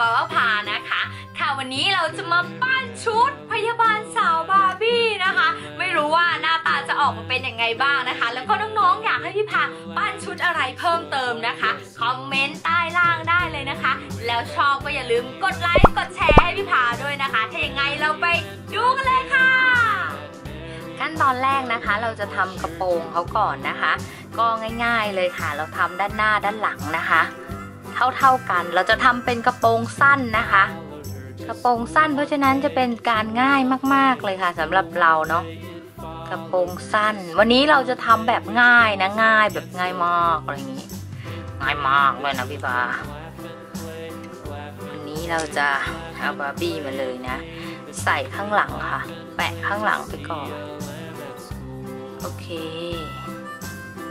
ปาวาพานะคะ ค่ะวันนี้เราจะมาปั้นชุดพยาบาลสาวบาร์บี้นะคะ ไม่รู้ว่าหน้าตาจะออกมาเป็นยังไงบ้างนะคะ แล้วก็น้องๆอยากให้พี่พาปั้นชุดอะไรเพิ่มเติมนะคะ คอมเมนต์ใต้ล่างได้เลยนะคะ แล้วชอบก็อย่าลืมกดไลค์กดแชร์ให้พี่พาด้วยนะคะ ถ้าอย่างไงเราไปดูกันเลยค่ะขั้นตอนแรกนะคะ เราจะทำกระโปรงเขาก่อนนะคะ ก็ง่าย ๆเลยค่ะ เราทำด้านหน้าด้านหลังนะคะ เท่าๆกัน เราจะทำเป็นกระโปรงสั้นนะคะ กระโปรงสั้น เพราะฉะนั้นจะเป็นการง่ายมากๆเลยค่ะสำหรับเราเนาะกระโปรงสั้น วันนี้เราจะทำแบบง่ายนะง่ายแบบง่ายมากอะไรอย่างนี้ ง่ายมากเลยนะพี่บาวันนี้เราจะเอาบาร์บี้มาเลยนะ ใส่ข้างหลังค่ะ แปะข้างหลังไปก่อนโอเค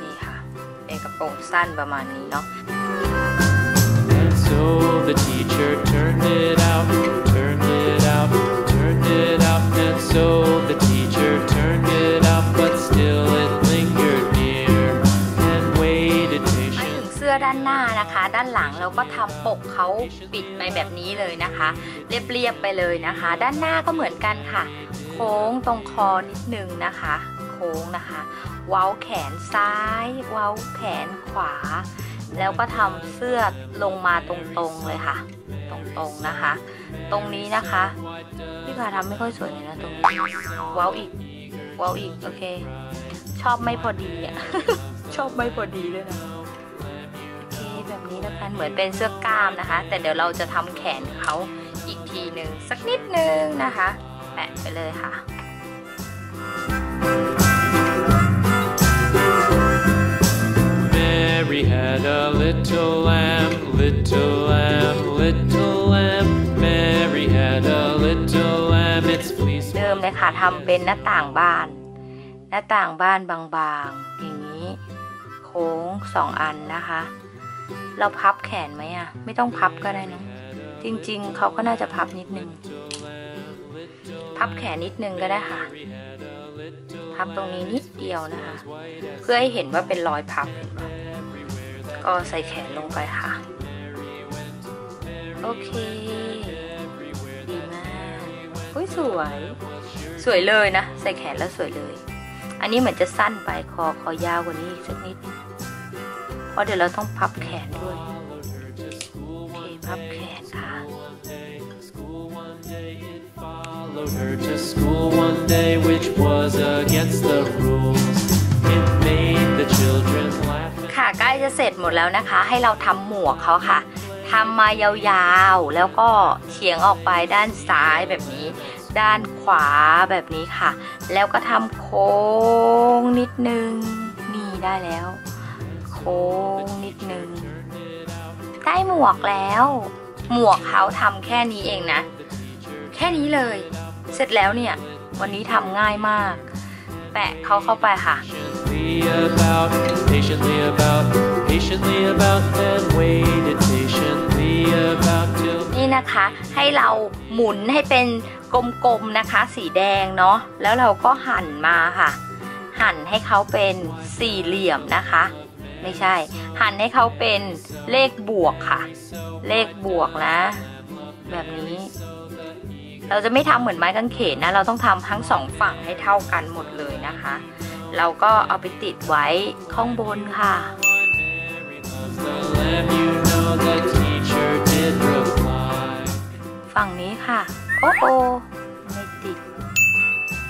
นี่ค่ะ เป็นกระโปรงสั้นประมาณนี้เนาะ so the teacher turned it out, turned it out, turned it out. And so the teacher turned it out, but still it lingered near and waited patient. งเสื้อด้านหน้านะคะ ด้านหลังเราก็ทำปกเขาปิดไปแบบนี้เลยนะคะ เรียบๆไปเลยนะคะ ด้านหน้าก็เหมือนกันค่ะ โค้งตรงคอนิดนึงนะคะ โค้งนะคะ เว้าแขนซ้าย เว้าแขนขวา แล้วก็ทำเสื้อลงมาตรงๆเลยค่ะ ตรงๆนะคะ ตรงนี้นะคะพี่พาทำไม่ค่อยสวยเลยนะตรงนี้ว้าวอีกว้าวอีกโอเค ชอบไม่พอดีอะชอบไม่พอดีด้วยนะโอเคแบบนี้แล้วกันเหมือนเป็นเสื้อกล้ามนะคะ แต่เดี๋ยวเราจะทำแขนเขาอีกทีหนึ่งสักนิดนึงนะคะ แปะไปเลยค่ะ เริ่มเลยค่ะทำเป็นหน้าต่างบ้าน หน้าต่างบ้านบางๆ อย่างนี้ โค้งสองอันนะคะ เราพับแขนไหมอะไม่ต้องพับก็ได้นอะจริงๆ เขาก็น่าจะพับนิดนึง พับแขนนิดนึงก็ได้ค่ะ พับตรงนี้นิดเดียวนะคะ เพื่อให้เห็นว่าเป็นรอยพับ ก็ใส่แขนลงไปค่ะ โอเค อุ้ยสวย สวยเลยนะ ใส่แขนแล้วสวยเลย อันนี้เหมือนจะสั้นไปคอคอยาวกว่านี้อีกสักนิด เพราะเดี๋ยวเราต้องพับแขนด้วยโอเคพับแขนค่ะ followed her to school one day, which was against the rules. It made the children laugh. ค่ะใกล้จะเสร็จหมดแล้วนะคะ ให้เราทำหมวกเขาค่ะ ทำมายาวๆ แล้วก็เฉียงออกไปด้านซ้ายแบบนี้ ด้านขวาแบบนี้ค่ะ แล้วก็ทำโค้งนิดนึง นี่ได้แล้ว โค้งนิดนึง ได้หมวกแล้ว หมวกเขาทำแค่นี้เองนะ แค่นี้เลย เสร็จแล้วเนี่ย วันนี้ทำง่ายมาก แปะเขาเข้าไปค่ะ Patiently about, patiently about, patiently about, then waited นี่นะคะ ให้เราหมุนให้เป็นกลมๆนะคะ สีแดงเนาะแล้วเราก็หั่นมาค่ะ หั่นให้เขาเป็นสี่เหลี่ยมนะคะ ไม่ใช่ หั่นให้เขาเป็นเลขบวกค่ะ เลขบวกนะ แบบนี้ เราจะไม่ทำเหมือนไม้กางเขนนะ เราต้องทำทั้งสองฝั่งให้เท่ากันหมดเลยนะคะ เราก็เอาไปติดไว้ข้างบนค่ะ โอ้โอไม่ติด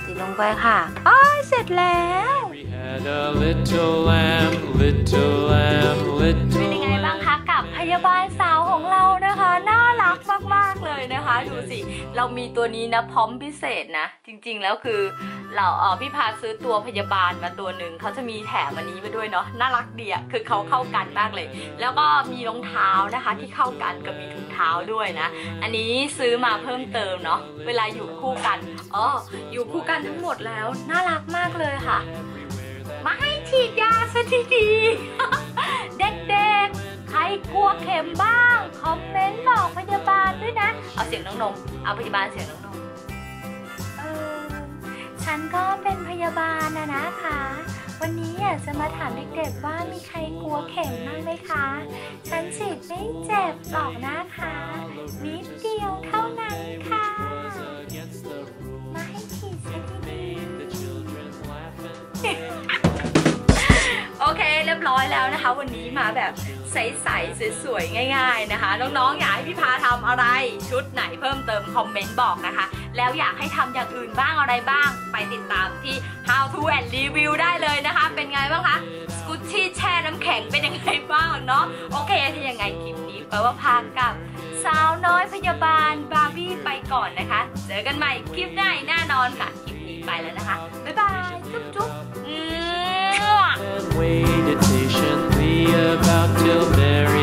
ติดลงไปค่ะอ้ายเสร็จแล้ว We had a little lamb, little lamb, เป็น little ยังไงบ้าง lamb. คะกับพยาบาลสาวของเรานะคะ น่ารักมาก ๆ เลยนะคะ ดูสิ เรามีตัวนี้นะพร้อมพิเศษนะ จริง ๆ แล้วคือ เราเออพี่พาซื้อตัวพยาบาลมาตัวหนึ่งเขาจะมีแถมอันนี้มาด้วยเนาะน่ารักดีอะคือเขาเข้ากันมากเลย แล้วก็มีรองเท้านะคะที่เข้ากันกับมีถุงเท้าด้วยนะ อันนี้ซื้อมาเพิ่มเติมเนาะเวลาอยู่คู่กันอ๋ออยู่คู่กันทั้งหมดแล้ว น่ารักมากเลยค่ะ มาให้ฉีดยาซะทีๆเด็กๆ ใครกลัวเข็มบ้าง คอมเมนต์บอกพยาบาลด้วยนะ เอาเสียงน้องนมเอาพยาบาลเสียงน้องนม ฉันก็เป็นพยาบาลนะนะคะ วันนี้อยากจะมาถามเด็กๆว่ามีใครกลัวเข็มบ้างไหมคะ ฉันฉีดไม่เจ็บหรอกนะคะ นิดเดียวเท่านั้นค่ะ มาให้ฉีดฉันดีโอเค เรียบร้อยแล้วนะคะ วันนี้มาแบบ ใสๆสวยๆง่าย ๆนะคะ น้องๆอยากให้พี่พาทำอะไรชุดไหนเพิ่มเติมคอมเมนต์บอกนะคะ แล้วอยากให้ทำอย่างอื่นบ้างอะไรบ้าง ไปติดตามที่ How to and Review ได้เลยนะคะ เป็นไงบ้างคะสกุชชี่แช่น้ำแข็งเป็นยังไงบ้างเนาะโอเคถ้ายังไงคลิปนี้แปลว่าพากับสาวน้อยพยาบาลบาร์บี้ไปก่อนนะคะ เจอกันใหม่คลิปหน้าแน่นอนค่ะ คลิปนี้ไปแล้วนะคะ บ๊ายบาย จุ๊บจุ๊บอืม and waited patiently about till very